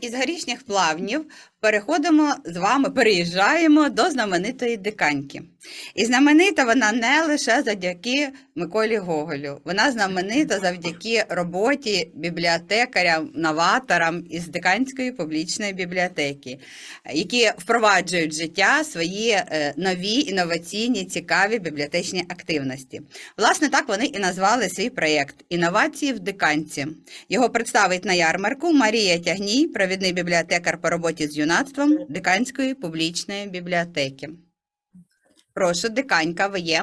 Із горішніх плавнів переходимо з вами, переїжджаємо до знаменитої диканьки. І знаменита вона не лише завдяки Миколі Гоголю, вона знаменита завдяки роботі бібліотекарям, новаторам із Диканської публічної бібліотеки, які впроваджують в життя свої е, нові інноваційні цікаві бібліотечні активності. Власне, так вони і назвали свій проєкт Інновації в диканці. Його представить на ярмарку Марія Тягній, провідний бібліотекар по роботі з юнацтвом Диканської публічної бібліотеки. Прошу, диканька, ви є?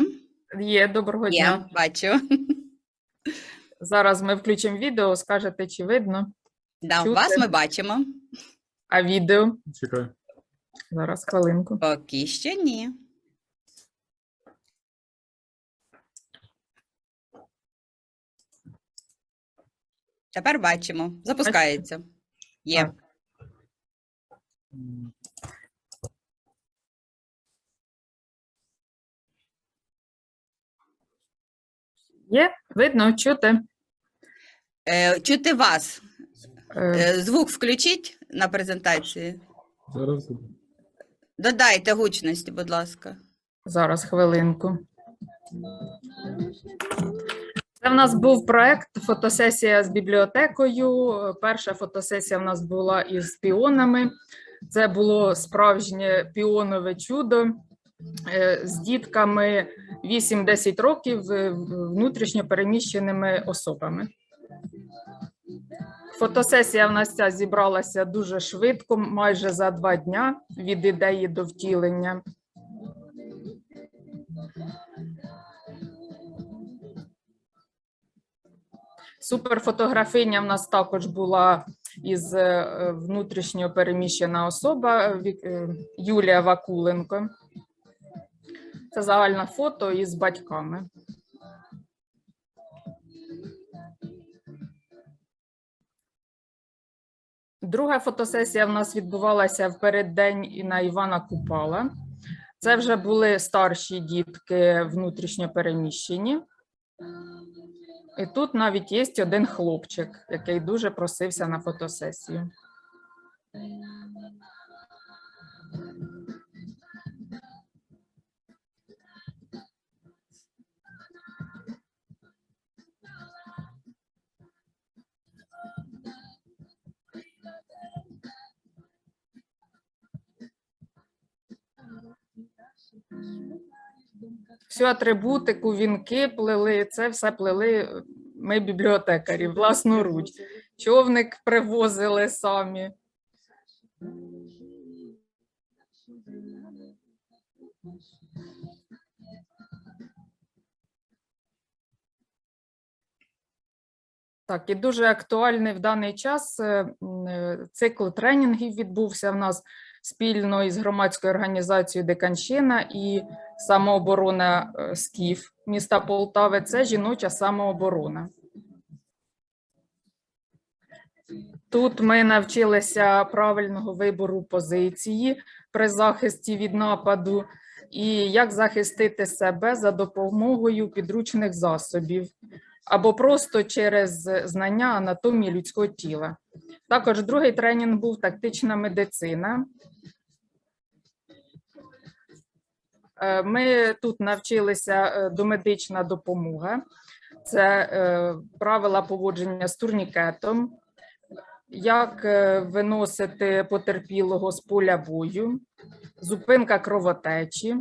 Є, доброго Є, дня. бачу. Зараз ми включимо відео, скажете, чи видно. Да, Чути? вас ми бачимо. А відео? Чекай. Зараз хвилинку. Поки що ні. Тепер бачимо. Запускається. Є. Так. Є? Видно, чути? Е, чути вас. Е, Е, звук включіть на презентації. Зараз. Додайте гучності, будь ласка. Зараз хвилинку. Це в нас був проект фотосесія з бібліотекою. Перша фотосесія в нас була із піонами. Це було справжнє піонове чудо е, з дітками 8-10 років е, внутрішньо переміщеними особами. Фотосесія в нас ця зібралася дуже швидко, майже за два дня від ідеї до втілення. Суперфотографиня в нас також була із е, внутрішньо переміщена особа е, Юлія Вакуленко. Це загальне фото із батьками. Друга фотосесія в нас відбувалася в переддень на Івана Купала. Це вже були старші дітки внутрішньо переміщені. І тут навіть є один хлопчик, який дуже просився на фотосесію. Всю атрибутику, вінки плели, це все плели ми, бібліотекарі, власноруч. Човник привозили самі. Так, і дуже актуальний в даний час е, е, цикл тренінгів відбувся в нас спільно із громадською організацією Деканщина і самооборона е, СКІФ міста Полтави. Це жіноча самооборона. Тут ми навчилися правильного вибору позиції при захисті від нападу і як захистити себе за допомогою підручних засобів або просто через знання анатомії людського тіла. Також другий тренінг був тактична медицина. Ми тут навчилися е, домедична допомога, це е, правила поводження з турнікетом, як е, виносити потерпілого з поля бою, зупинка кровотечі.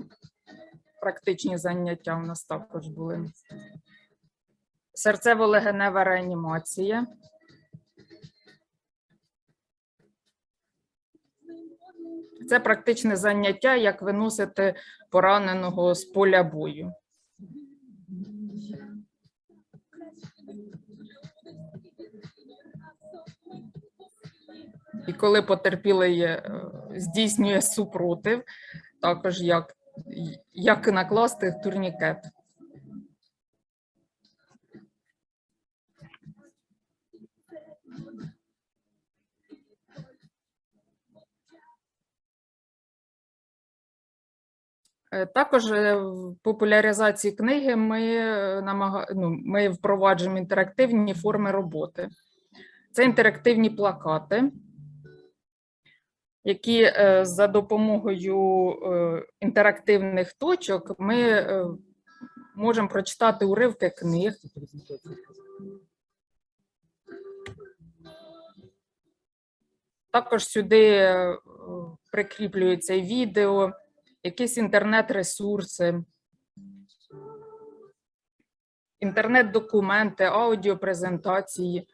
Практичні заняття у нас також були. Серцево-легенева реанімація. Це практичне заняття, як виносити пораненого з поля бою. І коли потерпілий е, здійснює супротив, також як, як накласти турнікет. Е, Також е, в популяризації книги ми, е, намага... ну, ми впроваджуємо інтерактивні форми роботи. Це інтерактивні плакати. які е, за допомогою е, інтерактивних точок ми е, можемо прочитати уривки книг. Також сюди е, прикріплюється відео, якісь інтернет-ресурси, інтернет-документи, аудіопрезентації.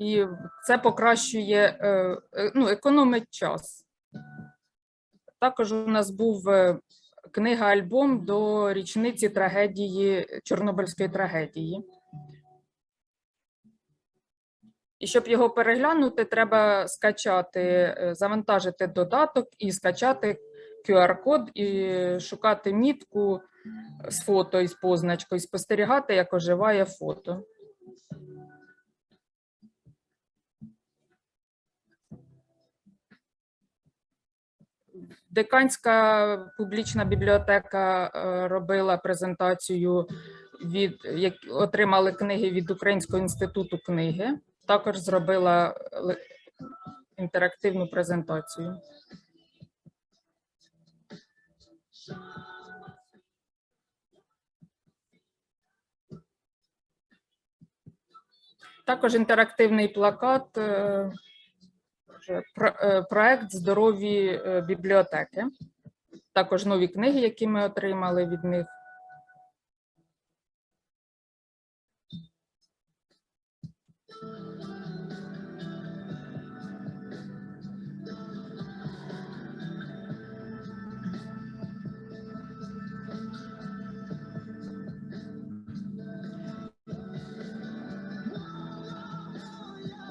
І це покращує, е, е, ну, економить час. Також у нас був е, книга-альбом до річниці трагедії, Чорнобильської трагедії. І щоб його переглянути, треба скачати, е, завантажити додаток і скачати QR-код і шукати мітку з фото із позначкою, і спостерігати, як оживає фото. Деканська публічна бібліотека е, робила презентацію від як отримали книги від Українського інституту книги. Також зробила інтерактивну презентацію. Також інтерактивний плакат, е, е, проект здорові е, бібліотеки. Також нові книги, які ми отримали від них.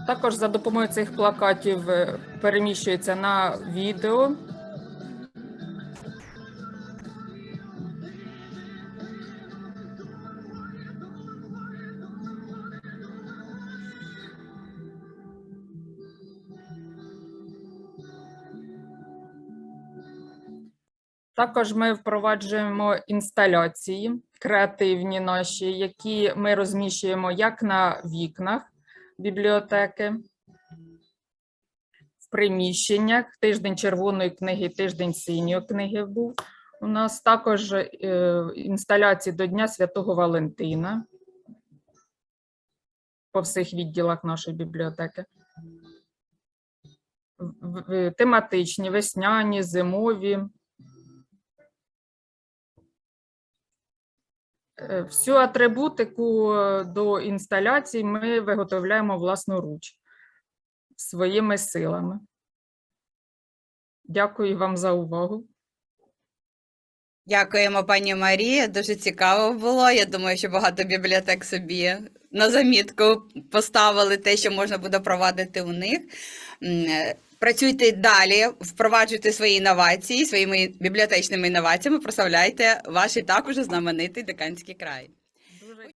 Також за допомогою цих плакатів е, переміщується на відео. Також ми впроваджуємо інсталяції креативні наші, які ми розміщуємо як на вікнах бібліотеки, в приміщеннях. Тиждень червоної книги, тиждень синьої книги був. У нас також е, інсталяції до Дня Святого Валентина по всіх відділах нашої бібліотеки. Тематичні, весняні, зимові. Всю атрибутику е, до інсталяцій ми виготовляємо власноруч своїми силами. Дякую вам за увагу. Дякуємо, пані Марія. Дуже цікаво було. Я думаю, що багато бібліотек собі на замітку поставили те, що можна буде провадити у них. Працюйте далі, впроваджуйте свої інновації, своїми бібліотечними інноваціями, прославляйте ваш і також знаменитий Диканський край.